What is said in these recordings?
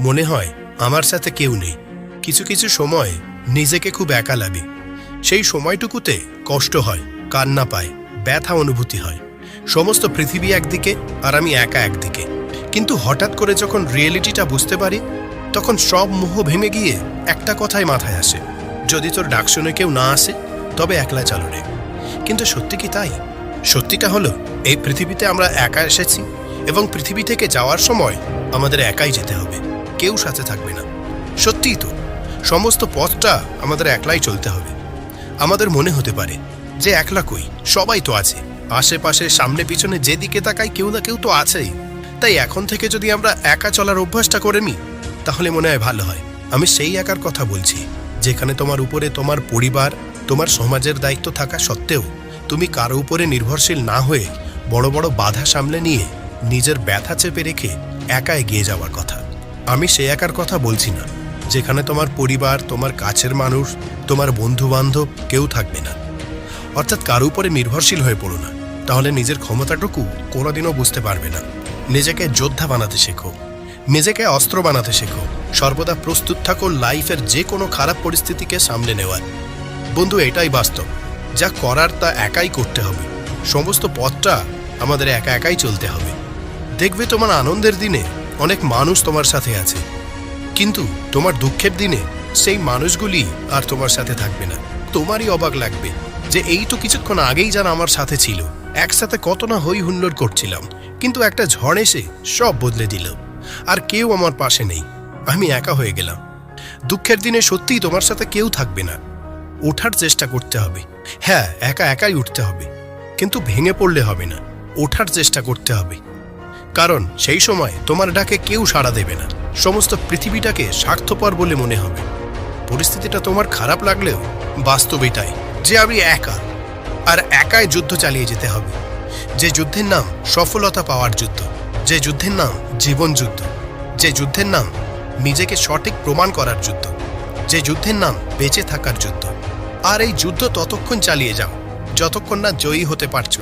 মনে হয় আমার সাথে কেউ নেই। কিছু কিছু সময় নিজেকে খুব একা লাগে। সেই সময়টুকুতে কষ্ট হয়, কান্না পায়, ব্যথা অনুভূতি হয়। সমস্ত পৃথিবী একদিকে আর আমি একা একদিকে। কিন্তু হঠাৎ করে যখন রিয়েলিটিটা বুঝতে পারি, তখন সব মোহ ভেঙে গিয়ে একটা কথাই মাথায় আসে। যদি তোর ডাক শুনে কেউ না আসে, তবে একলা চালো রে। কিন্তু সত্যি কি তাই? সত্যিটা হলো, এই পৃথিবীতে আমরা একা এসেছি এবং পৃথিবী থেকে যাওয়ার সময় আমাদের একাই যেতে হবে। কেউ সাথে থাকবে না। সত্যিই তো, সমস্ত পথটা আমাদের একলাই চলতে হবে। আমাদের মনে হতে পারে যে একলা কই, সবাই তো আছে। আশেপাশে, সামনে, পিছনে যেদিকে তাকাই, কেউ না কেউ তো আছেই। তাই এখন থেকে যদি আমরা একা চলার অভ্যাসটা করে নিই, তাহলে মনে হয় ভালো হয়। আমি সেই একার কথা বলছি, যেখানে তোমার উপরে তোমার পরিবার, তোমার সমাজের দায়িত্ব থাকা সত্ত্বেও তুমি কারও উপরে নির্ভরশীল না হয়ে বড় বড় বাধা সামলে নিয়ে নিজের ব্যথা চেপে রেখে একা এগিয়ে যাওয়ার কথা। আমি সে একার কথা বলছি না। যেখানে তোমার পরিবার, তোমার কাছের মানুষ, তোমার বন্ধু বান্ধব কেউ থাকবে না। অর্থাৎ কারও উপরে নির্ভরশীল হয়ে পড়ো না। তাহলে নিজের ক্ষমতাটুকু কোনোদিনও বুঝতে পারবে না। নিজেকে যোদ্ধা বানাতে শেখো। নিজেকে অস্ত্র বানাতে শেখো। সর্বদা প্রস্তুত থাকো লাইফের যে কোনো খারাপ পরিস্থিতিকে সামলে নেওয়ার। বন্ধু, এটাই বাস্তব। যা করার তা একাই করতে হবে। সমস্ত পথটা আমাদের একা একাই চলতে হবে। দেখবে তোমার আনন্দের দিনে অনেক মানুষ তোমার সাথে আছে। কিন্তু তোমার দুঃখের দিনে সেই মানুষগুলি আর তোমার সাথে থাকবে না। তোমারই অবাক লাগবে যে এই তো কিছুক্ষণ আগেই যারা আমার সাথে ছিল, একসাথে কত না হই হুল্লোড় করছিলাম। কিন্তু একটা ঝড় এসে সব বদলে দিল। আর কেউ আমার পাশে নেই। আমি একা হয়ে গেলাম। দুঃখের দিনে সত্যিই তোমার সাথে কেউ থাকবে না। ওঠার চেষ্টা করতে হবে। হ্যাঁ একা একাই উঠতে হবে। কিন্তু ভেঙে পড়লে হবে না। ওঠার চেষ্টা করতে হবে। কারণ সেই সময় তোমার ডাকে কেউ সাড়া দেবে না। সমস্ত পৃথিবীটাকে স্বার্থপর বলে মনে হবে। পরিস্থিতিটা তোমার খারাপ লাগলেও বাস্তব এটাই যে আমি একা। আর একাই যুদ্ধ চালিয়ে যেতে হবে। যে যুদ্ধের নাম সফলতা পাওয়ার যুদ্ধ, যে যুদ্ধের নাম জীবন যুদ্ধ, যে যুদ্ধের নাম নিজেকে সঠিক প্রমাণ করার যুদ্ধ, যে যুদ্ধের নাম বেঁচে থাকার যুদ্ধ। আর এই যুদ্ধ ততক্ষণ চালিয়ে যাও, যতক্ষণ না জয়ী হতে পারছ।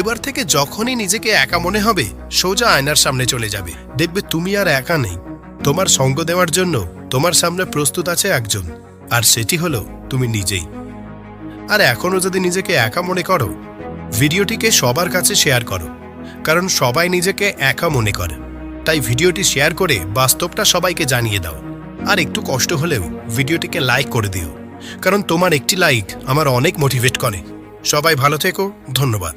এবার থেকে যখনই নিজেকে একা মনে হবে, সোজা আয়নার সামনে চলে যাবে। দেখবে তুমি আর একা নেই। তোমার সঙ্গ দেওয়ার জন্য তোমার সামনে প্রস্তুত আছে একজন, আর সেটি হলো তুমি নিজেই। আর এখনও যদি নিজেকে একা মনে করো, ভিডিওটিকে সবার কাছে শেয়ার করো, কারণ সবাই নিজেকে একা মনে করে। তাই ভিডিওটি শেয়ার করে বাস্তবটা সবাইকে জানিয়ে দাও। আর একটু কষ্ট হলেও ভিডিওটিকে লাইক করে দিও, কারণ তোমার একটি লাইক আমার অনেক মোটিভেট করে। সবাই ভালো থেকো, ধন্যবাদ।